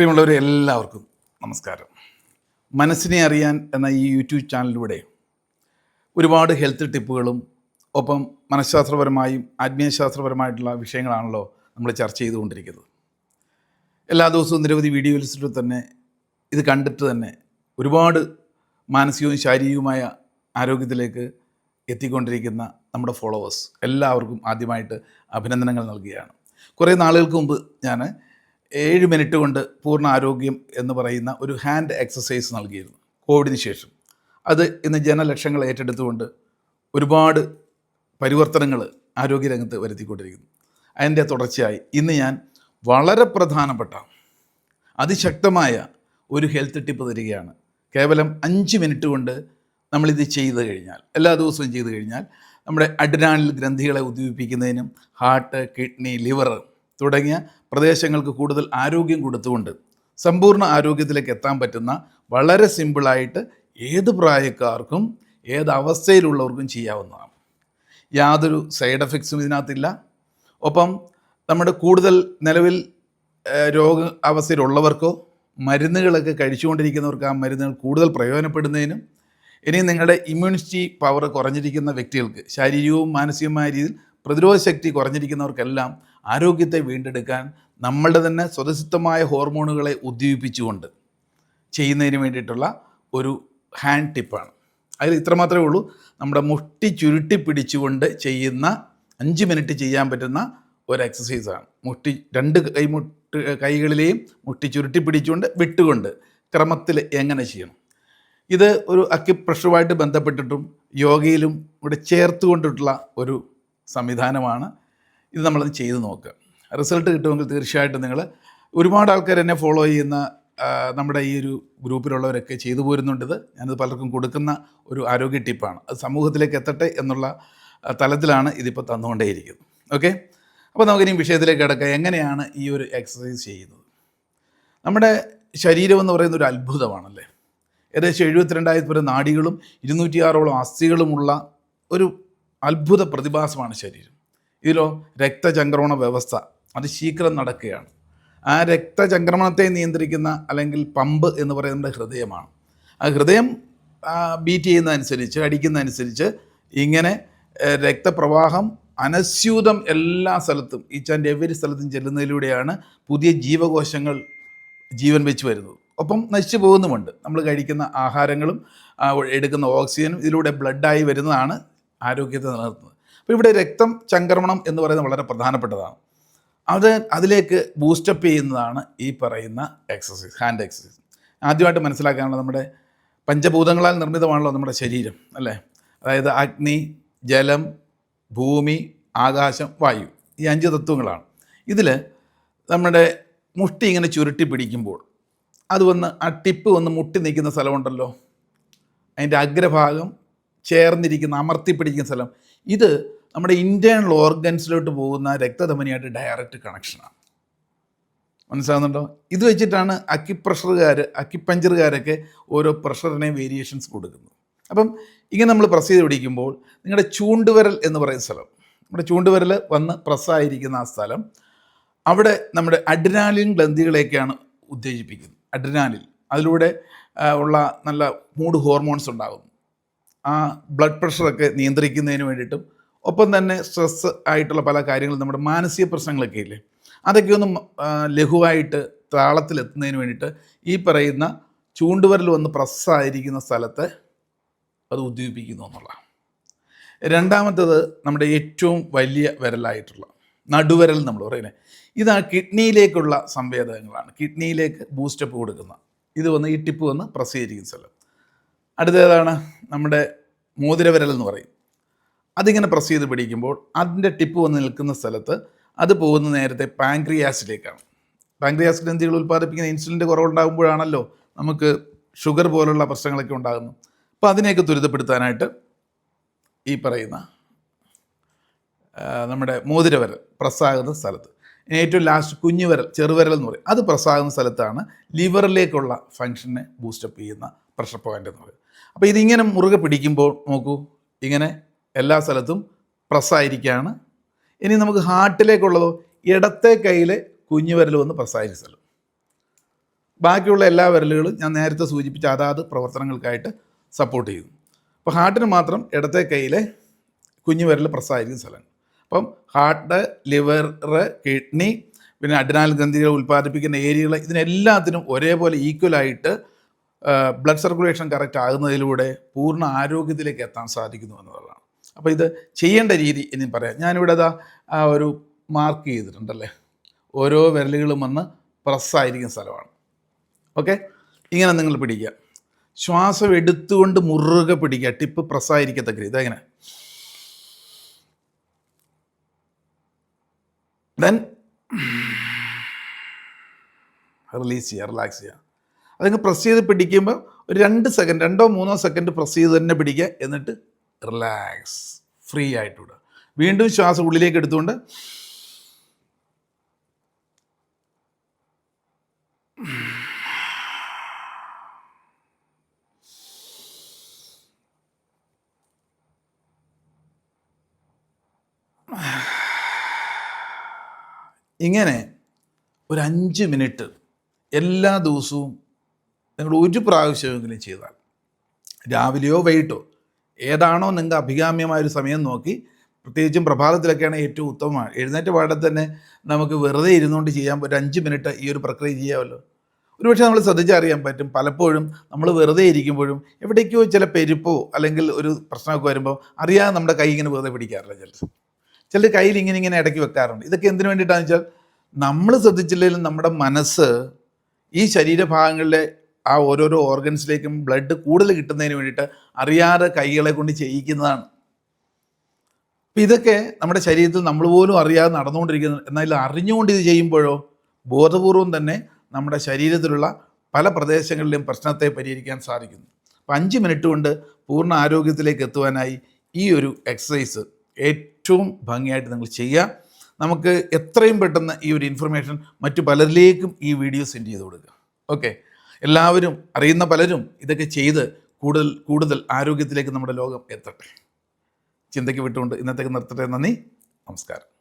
പ്രിയമുള്ളവരെ എല്ലാവർക്കും നമസ്കാരം. മനസ്സിനെ അറിയാൻ എന്ന ഈ യൂട്യൂബ് ചാനലിലൂടെ ഒരുപാട് ഹെൽത്ത് ടിപ്പുകളും ഒപ്പം മനഃശാസ്ത്രപരമായും ആത്മീയശാസ്ത്രപരമായിട്ടുള്ള വിഷയങ്ങളാണല്ലോ നമ്മൾ ചർച്ച ചെയ്തുകൊണ്ടിരിക്കുന്നത്. എല്ലാ ദിവസവും നിരവധി വീഡിയോസിലൂടെ തന്നെ ഇത് കണ്ടിട്ട് തന്നെ ഒരുപാട് മാനസികവും ശാരീരികവുമായ ആരോഗ്യത്തിലേക്ക് എത്തിക്കൊണ്ടിരിക്കുന്ന നമ്മുടെ ഫോളോവേഴ്സ് എല്ലാവർക്കും ആദ്യമായിട്ട് അഭിനന്ദനങ്ങൾ നൽകുകയാണ്. കുറേ നാളുകൾക്ക് മുമ്പ് ഞാൻ ഏഴ് മിനിറ്റ് കൊണ്ട് പൂർണ ആരോഗ്യം എന്ന് പറയുന്ന ഒരു ഹാൻഡ് എക്സസൈസ് നൽകിയിരുന്നു കോവിഡിന് ശേഷം. അത് ഇന്ന് ജനലക്ഷങ്ങൾ ഏറ്റെടുത്തുകൊണ്ട് ഒരുപാട് പരിവർത്തനങ്ങൾ ആരോഗ്യരംഗത്ത് വരുത്തിക്കൊണ്ടിരിക്കുന്നു. അതിന്റെ തുടർച്ചയായി ഇന്ന് ഞാൻ വളരെ പ്രധാനപ്പെട്ട അതിശക്തമായ ഒരു ഹെൽത്ത് ടിപ്പ് തരികയാണ്. കേവലം അഞ്ച് മിനിറ്റ് കൊണ്ട് നമ്മളിത് ചെയ്ത് കഴിഞ്ഞാൽ എല്ലാ ദിവസവും ചെയ്ത് കഴിഞ്ഞാൽ നമ്മുടെ അഡ്രാനിൽ ഗ്രന്ഥികളെ ഉദ്ദീപിപ്പിക്കുന്നതിനും ഹാർട്ട് കിഡ്നി ലിവർ തുടങ്ങിയ പ്രദേശങ്ങൾക്ക് കൂടുതൽ ആരോഗ്യം കൊടുത്തുകൊണ്ട് സമ്പൂർണ ആരോഗ്യത്തിലേക്ക് എത്താൻ പറ്റുന്ന വളരെ സിമ്പിളായിട്ട് ഏത് പ്രായക്കാർക്കും ഏത് അവസ്ഥയിലുള്ളവർക്കും ചെയ്യാവുന്നതാണ്. യാതൊരു സൈഡ് എഫക്ട്സും ഇതിനകത്തില്ല. ഒപ്പം നമ്മുടെ കൂടുതൽ നിലവിൽ രോഗ അവസ്ഥയിലുള്ളവർക്കോ മരുന്നുകളൊക്കെ കഴിച്ചുകൊണ്ടിരിക്കുന്നവർക്ക് ആ മരുന്നുകൾ കൂടുതൽ പ്രയോജനപ്പെടുന്നതിനും ഇനി നിങ്ങളുടെ ഇമ്മ്യൂണിറ്റി പവർ കുറഞ്ഞിരിക്കുന്ന വ്യക്തികൾക്ക് ശാരീരികവും മാനസികവുമായ രീതിയിൽ പ്രതിരോധ ശക്തി കുറഞ്ഞിരിക്കുന്നവർക്കെല്ലാം ആരോഗ്യത്തെ വീണ്ടെടുക്കാൻ നമ്മളുടെ തന്നെ സ്വതസിദ്ധമായ ഹോർമോണുകളെ ഉദ്ദീപിപ്പിച്ചുകൊണ്ട് ചെയ്യുന്നതിന് വേണ്ടിയിട്ടുള്ള ഒരു ഹാൻഡ് ടിപ്പാണ്. അതിൽ ഇത്ര മാത്രമേ ഉള്ളൂ. നമ്മുടെ മുഷ്ടി ചുരുട്ടി പിടിച്ചുകൊണ്ട് ചെയ്യുന്ന അഞ്ച് മിനിറ്റ് ചെയ്യാൻ പറ്റുന്ന ഒരു എക്സസൈസാണ് മുഷ്ടി രണ്ട് കൈമുട്ട് കൈകളിലെയും മുഷ്ടി ചുരുട്ടി പിടിച്ചുകൊണ്ട് വിട്ടുകൊണ്ട് ക്രമത്തിൽ എങ്ങനെ ചെയ്യണം? ഇത് ഒരു അക്യുപ്രഷറുമായിട്ട് ബന്ധപ്പെട്ടിട്ടും യോഗയിലും ഇവിടെ ചേർത്തുകൊണ്ടിട്ടുള്ള ഒരു സംവിധാനമാണ്. ഇത് നമ്മളത് ചെയ്ത് നോക്കുക റിസൾട്ട് കിട്ടുമെങ്കിൽ തീർച്ചയായിട്ടും നിങ്ങൾ ഒരുപാട് ആൾക്കാർ എന്നെ ഫോളോ ചെയ്യുന്ന നമ്മുടെ ഈ ഒരു ഗ്രൂപ്പിലുള്ളവരൊക്കെ ചെയ്തു പോരുന്നുണ്ടത് ഞാനത് പലർക്കും കൊടുക്കുന്ന ഒരു ആരോഗ്യ ടിപ്പാണ്. അത് സമൂഹത്തിലേക്ക് എത്തട്ടെ എന്നുള്ള തലത്തിലാണ് ഇതിപ്പോൾ തന്നുകൊണ്ടേയിരിക്കുന്നത്. ഓക്കെ അപ്പോൾ നമുക്കിനി വിഷയത്തിലേക്ക് കിടക്കാം. എങ്ങനെയാണ് ഈ ഒരു എക്സസൈസ് ചെയ്യുന്നത്? നമ്മുടെ ശരീരം എന്ന് പറയുന്ന ഒരു അത്ഭുതമാണല്ലേ? ഏകദേശം എഴുപത്തിരണ്ടായിരത്തി വരെ നാഡികളും ഇരുന്നൂറ്റിയാറോളം അസ്ഥികളുമുള്ള ഒരു അത്ഭുത പ്രതിഭാസമാണ് ശരീരം. ഇതിലോ രക്തചംക്രമണ വ്യവസ്ഥ. അത് ശീഘ്രം നടക്കുകയാണ്. ആ രക്തചംക്രമണത്തെ നിയന്ത്രിക്കുന്ന അല്ലെങ്കിൽ പമ്പ് എന്ന് പറയുന്നത് ഹൃദയമാണ്. ആ ഹൃദയം ബീറ്റ് ചെയ്യുന്നതനുസരിച്ച് അടിക്കുന്നതനുസരിച്ച് ഇങ്ങനെ രക്തപ്രവാഹം അനസ്യൂതം എല്ലാ സ്ഥലത്തും ഈച്ച് ആൻഡ് എവരി സ്ഥലത്തും ചെല്ലുന്നതിലൂടെയാണ് പുതിയ ജീവകോശങ്ങൾ ജീവൻ വെച്ച് വരുന്നത്. ഒപ്പം നശിച്ചു പോകുന്നുമുണ്ട്. നമ്മൾ കഴിക്കുന്ന ആഹാരങ്ങളും എടുക്കുന്ന ഓക്സിജനും ഇതിലൂടെ ബ്ലഡായി വരുന്നതാണ് ആരോഗ്യത്തെ നിലനിർത്തുന്നത്. അപ്പോൾ ഇവിടെ രക്തം ചംക്രമണം എന്ന് പറയുന്നത് വളരെ പ്രധാനപ്പെട്ടതാണ്. അത് അതിലേക്ക് ബൂസ്റ്റപ്പ് ചെയ്യുന്നതാണ് ഈ പറയുന്ന എക്സസൈസ് ഹാൻഡ് എക്സസൈസ് ആദ്യമായിട്ട് മനസ്സിലാക്കാനുള്ള നമ്മുടെ പഞ്ചഭൂതങ്ങളാൽ നിർമ്മിതമാണല്ലോ നമ്മുടെ ശരീരം അല്ലേ? അതായത് അഗ്നി ജലം ഭൂമി ആകാശം വായു ഈ അഞ്ച് തത്വങ്ങളാണ്. ഇതിൽ നമ്മുടെ മുഷ്ടി ഇങ്ങനെ ചുരുട്ടി പിടിക്കുമ്പോൾ അത് വന്ന് ആ ടിപ്പ് വന്ന് മുട്ടി നിൽക്കുന്ന സ്ഥലമുണ്ടല്ലോ. അതിന്റെ അഗ്രഭാഗം ചേർന്നിരിക്കുന്ന അമർത്തി പിടിക്കുന്ന സ്ഥലം. ഇത് നമ്മുടെ ഇന്റേണൽ ഓർഗൻസിലോട്ട് പോകുന്ന രക്തധമനിയായിട്ട് ഡയറക്റ്റ് കണക്ഷനാണ് മനസ്സിലാകുന്നുണ്ടോ ഇത് വെച്ചിട്ടാണ് അക്കിപ്രഷറുകാർ അക്കിപ്പഞ്ചറുകാരൊക്കെ ഓരോ പ്രഷറിനെ വേരിയേഷൻസ് കൊടുക്കുന്നത്. അപ്പം ഇങ്ങനെ നമ്മൾ പ്രസ് ചെയ്ത് പിടിക്കുമ്പോൾ നിങ്ങളുടെ ചൂണ്ടുവിരൽ എന്ന് പറയുന്ന സ്ഥലം നമ്മുടെ ചൂണ്ടുവിരൽ വന്ന് പ്രസ്സായിരിക്കുന്ന ആ സ്ഥലം അവിടെ നമ്മുടെ അഡ്രിനാലിൻ ഗ്രന്ഥികളെയൊക്കെയാണ് ഉത്തേജിപ്പിക്കുന്നത്. അഡ്രിനാലിൻ അതിലൂടെ ഉള്ള നല്ല മൂഡ് ഹോർമോൺസ് ഉണ്ടാകും. ആ ബ്ലഡ് പ്രഷറൊക്കെ നിയന്ത്രിക്കുന്നതിന് വേണ്ടിയിട്ടും ഒപ്പം തന്നെ സ്ട്രെസ് ആയിട്ടുള്ള പല കാര്യങ്ങളും നമ്മുടെ മാനസിക പ്രശ്നങ്ങളൊക്കെ ഇല്ലേ അതൊക്കെ ഒന്ന് ലഘുവായിട്ട് താളത്തിലെത്തുന്നതിന് വേണ്ടിയിട്ട് ഈ പറയുന്ന ചൂണ്ടുവരൽ വന്ന് പ്രസ്സായിരിക്കുന്ന സ്ഥലത്തെ അത് ഉദ്ദീപിക്കുന്നു എന്നുള്ളതാണ്. രണ്ടാമത്തേത് നമ്മുടെ ഏറ്റവും വലിയ വിരലായിട്ടുള്ള നടുവരൽ നമ്മൾ പറയുന്നത് ഇതാണ് കിഡ്നിയിലേക്കുള്ള സംവേദകങ്ങളാണ് കിഡ്നിയിലേക്ക് ബൂസ്റ്റപ്പ് കൊടുക്കുന്ന. ഇത് വന്ന് ഈ ടിപ്പ് വന്ന് പ്രസ് ചെയ്തിരിക്കുന്ന സ്ഥലം അടുത്തതാണ് നമ്മുടെ മോതിരവിരൽ എന്ന് പറയും. അതിങ്ങനെ പ്രസ് ചെയ്ത് പിടിക്കുമ്പോൾ അതിന്റെ ടിപ്പ് വന്ന് നിൽക്കുന്ന സ്ഥലത്ത് അത് പോകുന്ന നേരത്തെ പാങ്ക്രിയാസിലേക്കാണ് പാങ്ക്രിയാസ് ഗ്രന്ഥികൾ ഉൽപ്പാദിപ്പിക്കുന്ന ഇൻസുലിന്റെ കുറവുണ്ടാകുമ്പോഴാണല്ലോ നമുക്ക് ഷുഗർ പോലുള്ള പ്രശ്നങ്ങളൊക്കെ ഉണ്ടാകുന്നു അപ്പോൾ അതിനെയൊക്കെ ത്വരിതപ്പെടുത്താനായിട്ട് ഈ പറയുന്ന നമ്മുടെ മോതിരവരൽ പ്രസ്സാകുന്ന സ്ഥലത്ത്. ഏറ്റവും ലാസ്റ്റ് കുഞ്ഞുവരൽ ചെറുവരൽ എന്ന് പറയും. അത് പ്രസ്സാകുന്ന സ്ഥലത്താണ് ലിവറിലേക്കുള്ള ഫങ്ഷനെ ബൂസ്റ്റപ്പ് ചെയ്യുന്ന പ്രഷർ പോയിന്റ് എന്ന് പറയും അപ്പോൾ ഇതിങ്ങനെ മുറുകെ പിടിക്കുമ്പോൾ നോക്കൂ ഇങ്ങനെ എല്ലാ സ്ഥലത്തും പ്രസ്സായിരിക്കുകയാണ്. ഇനി നമുക്ക് ഹാർട്ടിലേക്കുള്ളതോ ഇടത്തെ കയ്യിലെ കുഞ്ഞുവിരൽ വന്ന് പ്രസ്സായിരിക്കുന്ന സ്ഥലം. ബാക്കിയുള്ള എല്ലാ വിരലുകളും ഞാൻ നേരത്തെ സൂചിപ്പിച്ച അതാത് പ്രവർത്തനങ്ങൾക്കായിട്ട് സപ്പോർട്ട് ചെയ്യുന്നു അപ്പോൾ ഹാർട്ടിന് മാത്രം ഇടത്തെ കൈയിലെ കുഞ്ഞു വിരൽ പ്രസ്സായിരിക്കും സ്ഥലം. അപ്പം ഹാർട്ട് ലിവർ കിഡ്നി പിന്നെ അഡ്രിനാൽ ഗ്രന്ഥികൾ ഉൽപ്പാദിപ്പിക്കുന്ന ഏരിയകൾ ഇതിനെല്ലാത്തിനും ഒരേപോലെ ഈക്വലായിട്ട് ബ്ലഡ് സർക്കുലേഷൻ കറക്റ്റ് ആകുന്നതിലൂടെ പൂർണ ആരോഗ്യത്തിലേക്ക് എത്താൻ സാധിക്കുന്നു എന്നുള്ളതാണ്. അപ്പോൾ ഇത് ചെയ്യേണ്ട രീതി എന്ന് പറയാം. ഞാനിവിടെ അതാ ഒരു മാർക്ക് ചെയ്തിട്ടുണ്ടല്ലേ? ഓരോ വിരലുകളും വന്ന് പ്രസ്സായിരിക്കുന്ന സ്ഥലമാണ്. ഓക്കെ ഇങ്ങനെ നിങ്ങൾ പിടിക്കുക. ശ്വാസം എടുത്തുകൊണ്ട് മുറുകെ പിടിക്കുക. ടിപ്പ് പ്രസ്സായിരിക്കത്തക്ക രീതി. അങ്ങനെ ദെൻ റിലീസ് ചെയ്യുക റിലാക്സ് ചെയ്യുക. അതങ്ങ് പ്രസ് ചെയ്ത് പിടിക്കുമ്പോൾ ഒരു രണ്ട് സെക്കൻഡ് രണ്ടോ മൂന്നോ സെക്കൻഡ് പ്രസ് ചെയ്ത് തന്നെ പിടിക്കുക. എന്നിട്ട് റിലാക്സ് ഫ്രീ ആയിട്ട് വിടുക വീണ്ടും ശ്വാസം ഉള്ളിലേക്ക് എടുത്തുകൊണ്ട് ഇങ്ങനെ ഒരു അഞ്ച് മിനിറ്റ് എല്ലാ ദിവസവും നിങ്ങൾ ഒരു പ്രാവശ്യമെങ്കിലും ചെയ്താൽ രാവിലെയോ വൈകിട്ടോ ഏതാണോ നിങ്ങൾക്ക് അഭികാമ്യമായ ഒരു സമയം നോക്കി പ്രത്യേകിച്ചും പ്രഭാതത്തിലൊക്കെയാണ് ഏറ്റവും ഉത്തമമാണ്. എഴുന്നേറ്റ് പാടെ തന്നെ നമുക്ക് വെറുതെ ഇരുന്നുകൊണ്ട് ചെയ്യാൻ ഒരു അഞ്ച് മിനിറ്റ് ഈ ഒരു പ്രക്രിയ ചെയ്യാമല്ലോ. ഒരുപക്ഷെ നമ്മൾ ശ്രദ്ധിച്ചറിയാൻ പറ്റും. പലപ്പോഴും നമ്മൾ വെറുതെ ഇരിക്കുമ്പോഴും എവിടേക്കോ ചില പെരുപ്പോ അല്ലെങ്കിൽ ഒരു പ്രശ്നമൊക്കെ വരുമ്പോൾ അറിയാതെ നമ്മുടെ കൈ ഇങ്ങനെ വെറുതെ പിടിക്കാറില്ല ചിലർ. ചിലർ കയ്യിൽ ഇങ്ങനെ ഇങ്ങനെ ഇടയ്ക്ക് വെക്കാറുണ്ട്. ഇതൊക്കെ എന്തിനു വേണ്ടിയിട്ടാണെന്ന് വെച്ചാൽ നമ്മൾ ശ്രദ്ധിച്ചില്ലെങ്കിലും നമ്മുടെ മനസ്സ് ഈ ശരീരഭാഗങ്ങളിലെ ആ ഓരോരോ ഓർഗൻസിലേക്കും ബ്ലഡ് കൂടുതൽ കിട്ടുന്നതിന് വേണ്ടിയിട്ട് അറിയാതെ കൈകളെ കൊണ്ട് ചെയ്യിക്കുന്നതാണ്. അപ്പം ഇതൊക്കെ നമ്മുടെ ശരീരത്തിൽ നമ്മൾ പോലും അറിയാതെ നടന്നുകൊണ്ടിരിക്കുന്നു. എന്നാൽ അറിഞ്ഞുകൊണ്ട് ഇത് ചെയ്യുമ്പോഴോ ബോധപൂർവം തന്നെ നമ്മുടെ ശരീരത്തിലുള്ള പല പ്രദേശങ്ങളിലെയും പ്രശ്നത്തെ പരിഹരിക്കാൻ സാധിക്കുന്നു. അപ്പം അഞ്ച് മിനിറ്റ് കൊണ്ട് പൂർണ ആരോഗ്യത്തിലേക്ക് എത്തുവാനായി ഈ ഒരു എക്സസൈസ് ഏറ്റവും ഭംഗിയായിട്ട് നിങ്ങൾ ചെയ്യുക. നമുക്ക് എത്രയും പെട്ടെന്ന് ഈ ഒരു ഇൻഫർമേഷൻ മറ്റു പലരിലേക്കും ഈ വീഡിയോ സെൻഡ് ചെയ്ത് കൊടുക്കുക. ഓക്കെ. എല്ലാവരും അറിയുന്ന പലരും ഇതൊക്കെ ചെയ്ത് കൂടുതൽ കൂടുതൽ ആരോഗ്യത്തിലേക്ക് നമ്മുടെ ലോകം എത്തട്ടെ. ചിന്തയ്ക്ക് വിട്ടുകൊണ്ട് ഇന്നത്തേക്ക് നിർത്തട്ടെ. നന്ദി. നമസ്കാരം.